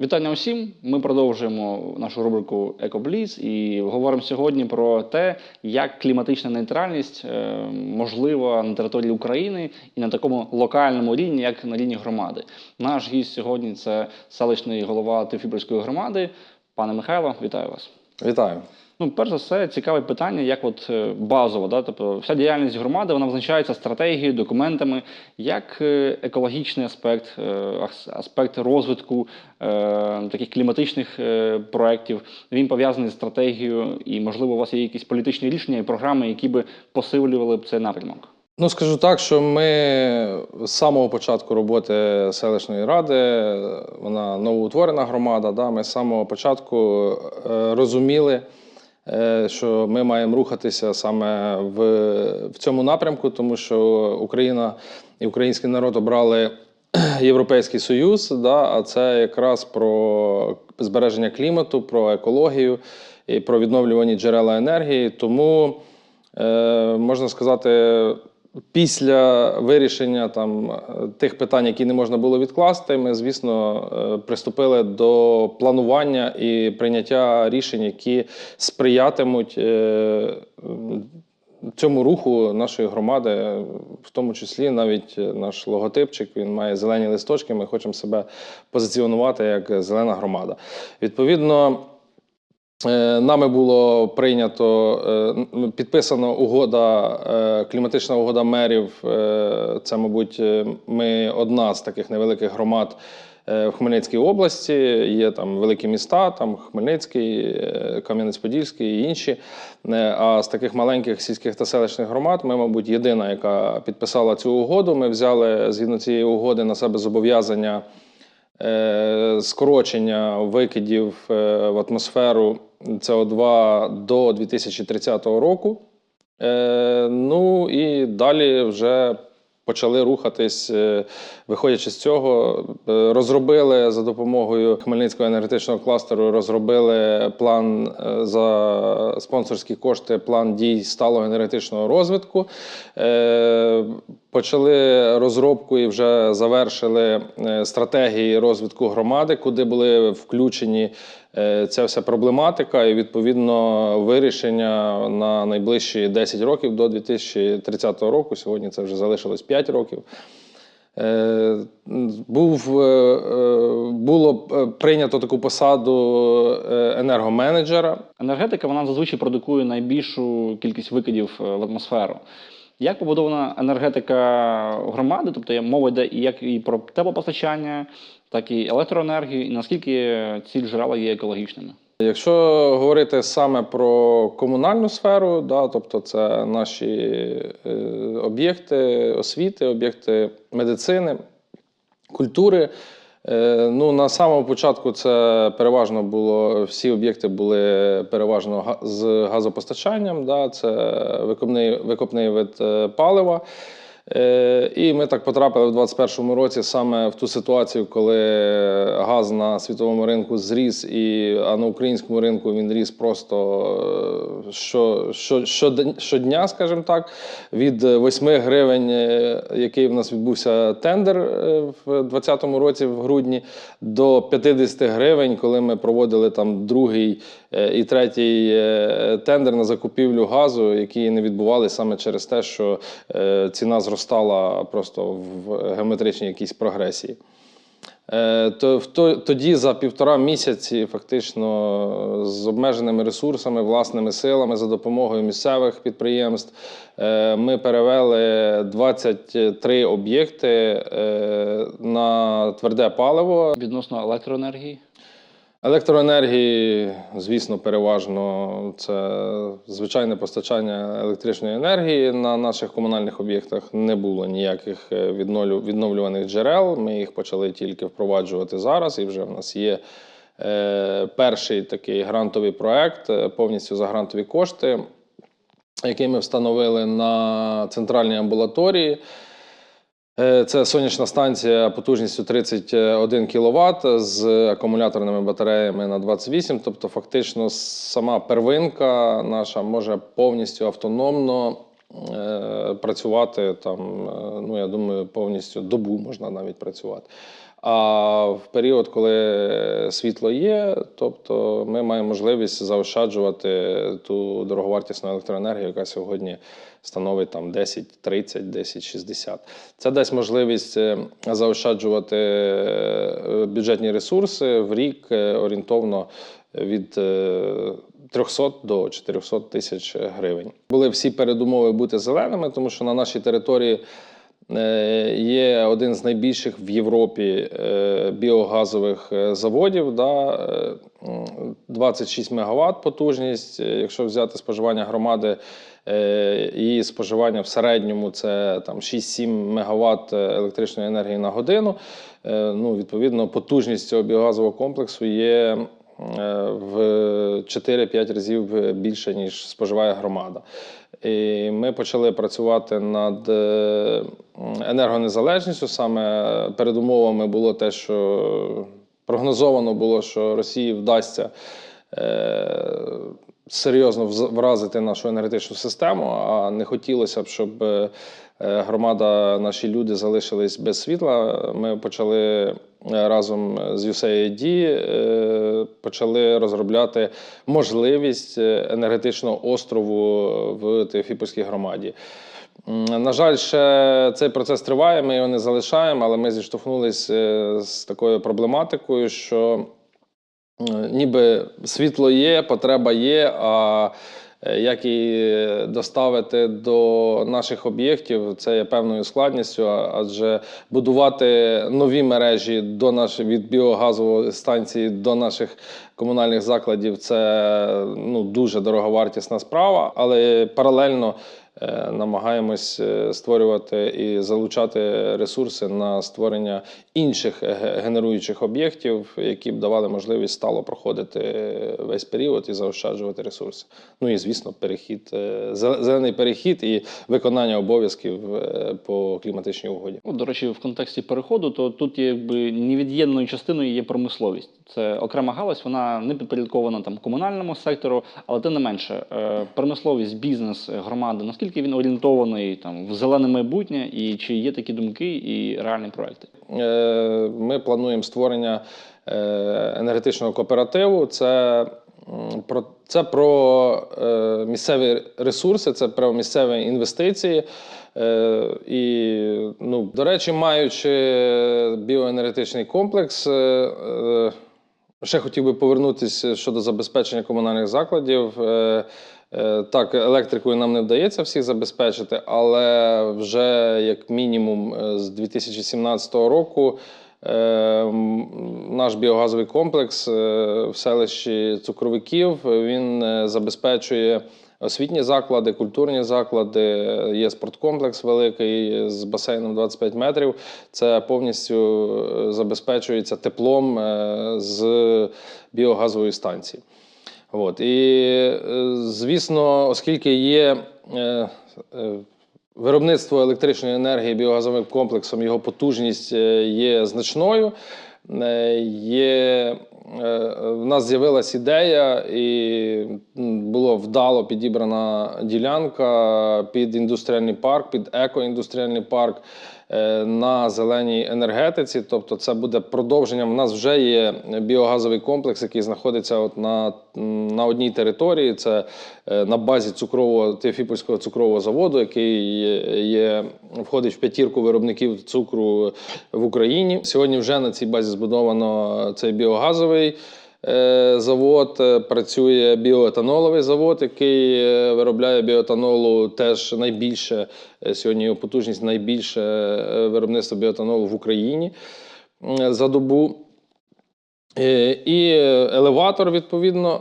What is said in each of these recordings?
Вітання усім. Ми продовжуємо нашу рубрику Екобліз і говоримо сьогодні про те, як кліматична нейтральність е, можлива на території України і на такому локальному рівні, як на рівні громади. Наш гість сьогодні це селищний голова Тифібрської громади. Пане Михайло, вітаю вас. Вітаю. Ну, перш за все, цікаве питання, як от е, базово, да? тобто вся діяльність громади вона визначається стратегією, документами, як е, екологічний аспект, е, аспект розвитку таких кліматичних проєктів, він пов'язаний з стратегією, і, можливо, у вас є якісь політичні рішення і програми, які би посилювали б цей напрямок. Ну, скажу так, що ми з самого початку роботи селищної ради, вона новоутворена громада, да, ми з самого початку розуміли, що ми маємо рухатися саме в, в цьому напрямку, тому що Україна і український народ обрали Європейський Союз, да, а це якраз про збереження клімату, про екологію і про відновлювані джерела енергії. Тому е, можна сказати, після вирішення там е, тих питань, які не можна було відкласти, ми, звісно, е, приступили до планування і прийняття рішень, які сприятимуть. е, Цьому руху нашої громади, в тому числі навіть наш логотипчик, він має зелені листочки. Ми хочемо себе позиціонувати як зелена громада. Відповідно, Нами було прийнято е, підписана угода, е, кліматична угода мерів. Е, Це, мабуть, е, ми одна з таких невеликих громад е, в Хмельницькій області. Є там великі міста, там Хмельницький, е, Кам'янець-Подільський і інші. Е, А з таких маленьких сільських та селищних громад ми, мабуть, єдина, яка підписала цю угоду. Ми взяли згідно цієї угоди на себе зобов'язання е, скорочення викидів е, в атмосферу СО2 до 2030 року. Е, Ну і далі вже почали рухатись, е, виходячи з цього, е, розробили за допомогою Хмельницького енергетичного кластеру, розробили план е, за спонсорські кошти, план дій сталого енергетичного розвитку. Почали розробку і вже завершили е, стратегії розвитку громади, куди були включені е, ця вся проблематика, і відповідно вирішення на найближчі 10 років до 2030 року. Сьогодні це вже залишилось 5 років. Е, Був, було прийнято таку посаду енергоменеджера. Енергетика вона зазвичай продукує найбільшу кількість викидів в атмосферу. Як побудована енергетика громади? Тобто мова йде як і про теплопостачання, так і електроенергію, і наскільки ці джерела є екологічними? Якщо говорити саме про комунальну сферу, да, тобто це наші е, об'єкти освіти, об'єкти медицини, культури. Е, ну, на самому початку це переважно було всі об'єкти були переважно з газопостачанням, да, це викопний, викопний вид е, палива. Е, І ми так потрапили в 2021 році саме в ту ситуацію, коли газ на світовому ринку зріс, і, а на українському ринку він ріс просто е, що, що, щодня, скажімо так, від 8 гривень, е, який в нас відбувся тендер в 2020 році, в грудні, до 50 гривень, коли ми проводили там другий і третій тендер на закупівлю газу, які не відбувалися саме через те, що ціна зростала просто в геометричній якійсь прогресії. Е, То тоді за півтора місяці, фактично, з обмеженими ресурсами, власними силами, за допомогою місцевих підприємств, е, ми перевели 23 об'єкти е, на тверде паливо. Відносно електроенергії? Електроенергії, звісно, переважно це звичайне постачання електричної енергії на наших комунальних об'єктах. Не було ніяких е, відновлюваних джерел. Ми їх почали тільки впроваджувати зараз, і вже в нас є е, перший такий грантовий проект, е, повністю за грантові кошти, який ми встановили на центральній амбулаторії. Е, Це сонячна станція потужністю 31 кВт з акумуляторними батареями на 28. Тобто, фактично, сама первинка наша може повністю автономно е, працювати там, е, ну я думаю, повністю добу можна навіть працювати. А в період, коли світло є, тобто ми маємо можливість заощаджувати ту дороговартісну електроенергію, яка сьогодні становить там 10, 30, 10, 60. Це дасть можливість е, заощаджувати е, бюджетні ресурси в рік е, орієнтовно від е, 300 до 400 тисяч гривень. Були всі передумови бути зеленими, тому що на нашій території є один з найбільших в Європі е, біогазових е, заводів. Да, е, м, 26 МВт потужність. Е, Якщо взяти споживання громади, е, її споживання в середньому це там 6-7 МВт електричної енергії на годину. Е, Ну, відповідно, потужність цього біогазового комплексу є е, в 4-5 разів більше, ніж споживає громада. І ми почали працювати над е, енергонезалежністю. Саме передумовами було те, що прогнозовано було, що Росії вдасться е, серйозно вразити нашу енергетичну систему, а не хотілося б, щоб е, громада, наші люди залишились без світла. Ми почали е, разом з USAID е, почали розробляти можливість е, енергетичного острову в Теофіпольській громаді. На жаль, ще цей процес триває, ми його не залишаємо, але ми зіштовхнулися е, з такою проблематикою, що е, ніби світло є, потреба є, а е, як і доставити до наших об'єктів, це є певною складністю, адже будувати нові мережі до нашої від біогазової станції до наших комунальних закладів це ну, дуже дороговартісна справа, але паралельно е, намагаємось е, створювати і залучати ресурси на створення інших е, генеруючих об'єктів, які б давали можливість стало проходити е, весь період і заощаджувати ресурси. Ну і звісно, перехід, е, зелений перехід і виконання обов'язків е, по кліматичній угоді. Ну, до речі, в контексті переходу, то тут якби невід'ємною частиною є промисловість. Це окрема галузь, вона не підпорядкована там комунальному сектору, але тим не менше, е, промисловість, бізнес, е, громади, наскільки він орієнтований там в зелене майбутнє, і чи є такі думки і реальні проекти? Е, Ми плануємо створення е, енергетичного кооперативу. Це про це про е, місцеві ресурси, це про місцеві інвестиції. І, ну, до речі, маючи біоенергетичний комплекс, ще хотів би повернутися щодо забезпечення комунальних закладів. Так, електрикою нам не вдається всіх забезпечити, але вже як мінімум е, з 2017 року е, наш біогазовий комплекс е, в селищі Цукровиків він е, забезпечує освітні заклади, культурні заклади. Є спорткомплекс великий з басейном 25 метрів. Це повністю е, забезпечується теплом е, з біогазової станції. От. І, е, звісно, оскільки є е, е, виробництво електричної енергії біогазовим комплексом, його потужність є значною. Є, в нас з'явилась ідея, і було вдало підібрана ділянка під індустріальний парк, під екоіндустріальний парк на зеленій енергетиці. Тобто, це буде продовженням. У нас вже є біогазовий комплекс, який знаходиться от на, на одній території. Це е, на базі цукрового Теофіпольського цукрового заводу, який є входить в п'ятірку виробників цукру в Україні. Сьогодні вже на цій базі збудовано цей біогазовий. Е, Завод е, працює біоетаноловий завод, який е, виробляє біоетанолу теж найбільше сьогодні його потужність найбільше виробництво біоетанолу в Україні за добу. І елеватор, відповідно,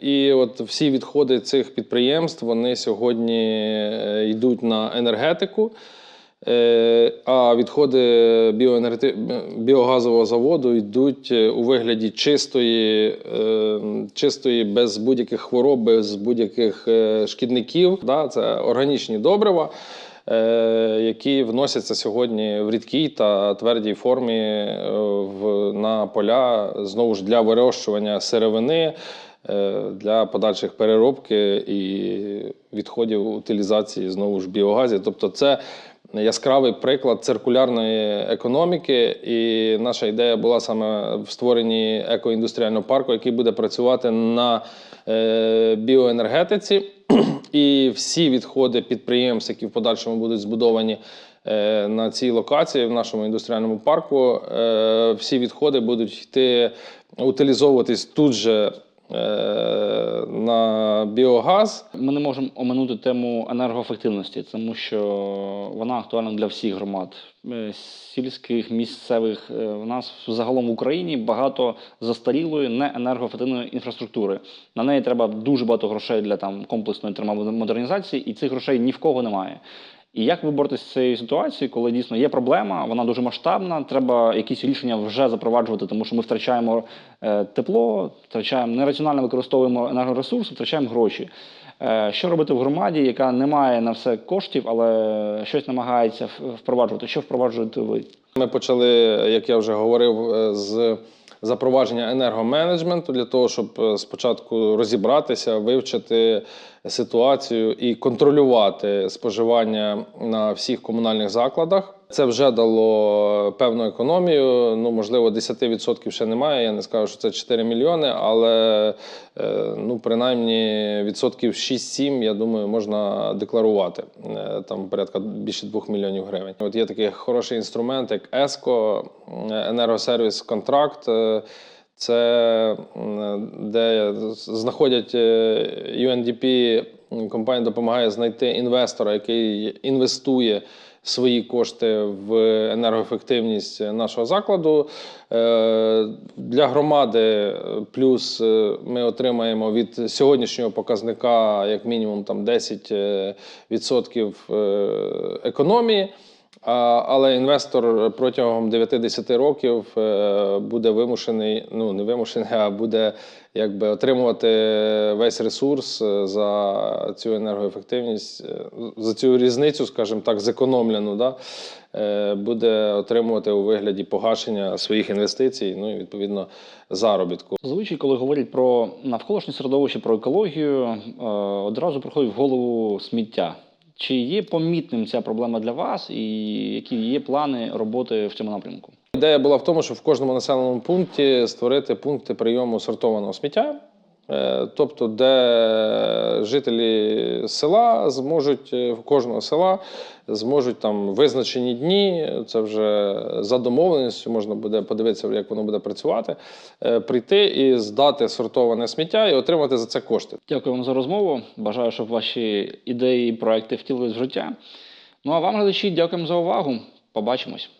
і от всі відходи цих підприємств вони сьогодні йдуть на енергетику. Е, А відходи біоенергети... біогазового заводу йдуть е, у вигляді чистої, е, чистої без будь-яких хвороб, без будь-яких шкідників. Це органічні добрива, які вносяться сьогодні в рідкій та твердій формі в, на поля знову ж для вирощування сировини, для подальших переробки і відходів утилізації знову ж біогазів. Тобто, це яскравий приклад циркулярної економіки. І наша ідея була саме в створенні екоіндустріального парку, який буде працювати на е, біоенергетиці. І всі відходи підприємств, які в подальшому будуть збудовані е, на цій локації, в нашому індустріальному парку, е, всі відходи будуть йти утилізовуватись тут же на біогаз. Ми не можемо оминути тему енергоефективності, тому що вона актуальна для всіх громад е, сільських, місцевих. Е, У нас загалом в Україні багато застарілої неенергоефективної інфраструктури. На неї треба дуже багато грошей для там комплексної термомодернізації, і цих грошей ні в кого немає. І як ви боретесь з цією ситуацією, коли дійсно є проблема, вона дуже масштабна, треба якісь рішення вже запроваджувати, тому що ми втрачаємо е, тепло, втрачаємо нераціонально використовуємо енергоресурси, втрачаємо гроші. Е, Що робити в громаді, яка не має на все коштів, але щось намагається впроваджувати? Що впроваджуєте ви? Ми почали, як я вже говорив, е, з запровадження енергоменеджменту для того, щоб спочатку розібратися, вивчити ситуацію і контролювати споживання на всіх комунальних закладах. Це вже дало певну економію. Ну, можливо, 10% ще немає. Я не скажу, що це 4 мільйони, але е, ну, принаймні відсотків 6-7, я думаю, можна декларувати. Е, Там порядка більше 2 мільйонів гривень. От є такий хороший інструмент, як ЕСКО, енергосервіс контракт. Це де знаходять е, UNDP, компанія допомагає знайти інвестора, який інвестує свої кошти в енергоефективність нашого закладу. Е, Для громади плюс е, ми отримаємо від сьогоднішнього показника як мінімум там 10% е, відсотків, е, економії. Але інвестор протягом 9-10 років е, буде вимушений, ну не вимушений, а буде якби отримувати весь ресурс е, за цю енергоефективність, е, за цю різницю, скажімо так, зекономлену, да, буде отримувати у вигляді погашення своїх інвестицій, ну і відповідно заробітку. Зазвичай, коли говорять про навколишнє середовище, про екологію, одразу приходить в голову сміття. Чи є помітним ця проблема для вас, і які є плани роботи в цьому напрямку? Ідея була в тому, щоб в кожному населеному пункті створити пункти прийому сортованого сміття. Е, Тобто, де жителі села зможуть е, кожного села зможуть там визначені дні, це вже за домовленістю, можна буде подивитися, як воно буде працювати, е, прийти і здати сортоване сміття і отримати за це кошти. Дякую вам за розмову. Бажаю, щоб ваші ідеї і проекти втілились в життя. Ну а вам, глядачі, дякуємо за увагу. Побачимось.